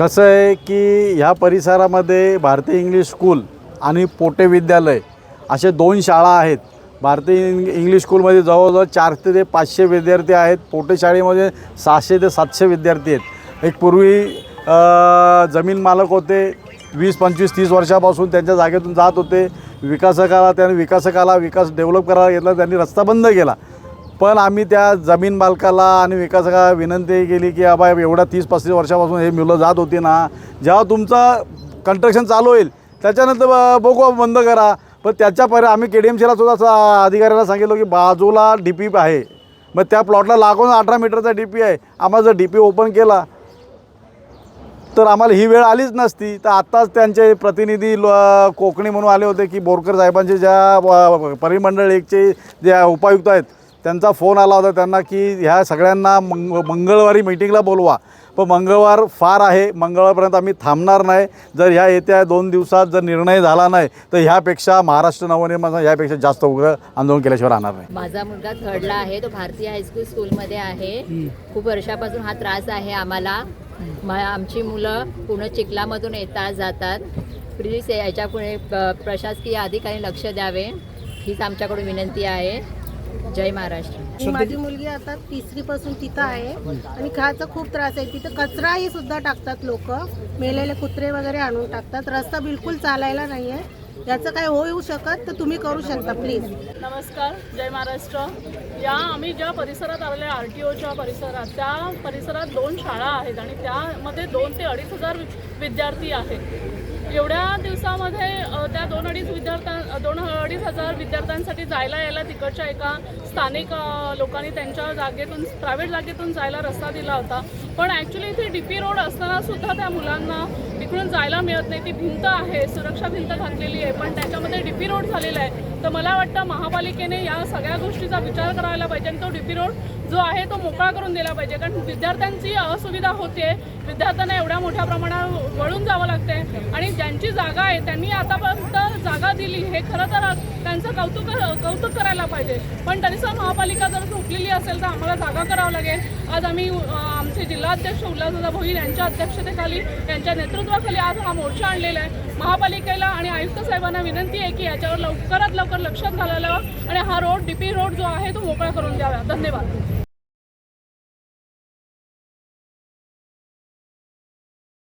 कसं आहे की ह्या परिसरामध्ये भारतीय इंग्लिश स्कूल आणि पोटे विद्यालय असे दोन शाळा आहेत. भारतीय इंग इंग्लिश स्कूलमध्ये जवळजवळ चारशे ते पाचशे विद्यार्थी आहेत. पोटे शाळेमध्ये सहाशे ते सातशे विद्यार्थी आहेत. एक पूर्वी जमीन मालक होते. वीस पंचवीस तीस वर्षापासून त्यांच्या जागेतून जात होते. विकासकाला त्याने विकासकाला विकास डेव्हलप करायला घेतला. त्यांनी रस्ता बंद केला. पण आम्ही त्या जमीन मालकाला आणि विकासकाला विनंती केली की आबा एवढ्या तीस पस्तीस वर्षापासून हे मुलं जात होती ना जेव्हा तुमचं कंस्ट्रक्शन चालू होईल त्याच्यानंतर बघू बंद करा. पण त्याच्या पर आम्ही के डी एम सीला सुद्धा सा- अधिकाऱ्याला सांगितलं की बाजूला डी पी आहे. मग त्या प्लॉटला लागून अठरा मीटरचा डी पी आहे. आम्हाला जर डी पी ओपन केला तर आम्हाला ही वेळ आलीच नसती. तर आत्ताच त्यांचे प्रतिनिधी ल- कोकणी म्हणून आले होते की बोरकर साहेबांचे ज्या परिमंडळ एकचे जे उपायुक्त आहेत त्यांचा फोन आला होता त्यांना की ह्या सगळ्यांना मंग मंगळवारी मीटिंगला बोलवा. पण मंगळवार फार आहे मंगळवारपर्यंत आम्ही थांबणार नाही. जर ह्या येत्या दोन दिवसात जर निर्णय झाला नाही तर ह्यापेक्षा महाराष्ट्र नवनिर्माण ह्यापेक्षा जास्त उग्र आंदोलन केल्याशिवाय राहणार नाही. माझा मुलगा थर्डला आहे तो भारतीय हायस्कूल स्कूलमध्ये आहे. खूप वर्षापासून हा त्रास आहे आम्हाला. आमची मुलं पूर्ण चिखलामधून येतात जातात. प्लीज याच्यापुढे प्रशासकीय अधिकारी लक्ष द्यावे. हीच आमच्याकडून विनंती आहे. जय महाराष्ट्र. माझी मुलगी आता तिसरी पासून तिथं आहे. आणि खायचा खूप त्रास आहे. तिथं कचराही सुद्धा टाकतात लोक. मेलेले कुत्रे वगैरे आणून टाकतात. रस्ता बिलकुल चालायला नाही आहे याचं काय होऊ शकत? तर तुम्ही करू शकता प्लीज नमस्कार जय महाराष्ट्र. या आम्ही ज्या परिसरात आलेल्या आर टी ओच्या परिसरात त्या परिसरात दोन शाळा आहेत आणि त्यामध्ये दोन ते अडीच हजार वि- विद्यार्थी आहेत. एवढ्या दिवसामध्ये त्या दोन अडीच विद्यार्थ्यां दोन अडीच हजार विद्यार्थ्यांसाठी जायला यायला तिकडच्या एका स्थानिक लोकांनी त्यांच्या जागेतून प्रायव्हेट जागेतून जायला रस्ता दिला होता. पण ॲक्च्युली इथे डी पी रोड असताना सुद्धा त्या मुलांना इकडून जायला मिळत नाही. ती भिंत आहे सुरक्षा भिंत घातलेली आहे पण त्याच्यामध्ये डी पी रोड झालेला आहे. तर मला वाटतं महापालिकेने या सगळ्या गोष्टीचा विचार करायला पाहिजे आणि तो डी पी रोड जो आहे तो मोकळा करून दिला पाहिजे. कारण विद्यार्थ्यांची असुविधा होते विद्यार्थ्यांना एवढ्या मोठ्या प्रमाणात वळून जावं लागते आणि ज्यांची जागा आहे त्यांनी आतापर्यंत जागा दिली हे खरं तर त्यांचं कौतुक कौतुक करायला पाहिजे. पण तरीसुद्धा महापालिका जर सुटलेली असेल तर आम्हाला जागा करावं लागेल. आज आम्ही आमचे जिल्हाध्यक्ष उल्हासदादा भोईर यांच्या अध्यक्षतेखाली यांच्या नेतृत्वाखाली आज हा मोर्चा आणलेला आहे. महापालिकेला आणि आयुक्त साहेबांना विनंती आहे की याच्यावर लवकरात लवकर लक्षात घालायला आणि हा रोड डी पी रोड जो आहे तो मोकळा करून द्यावा. धन्यवाद.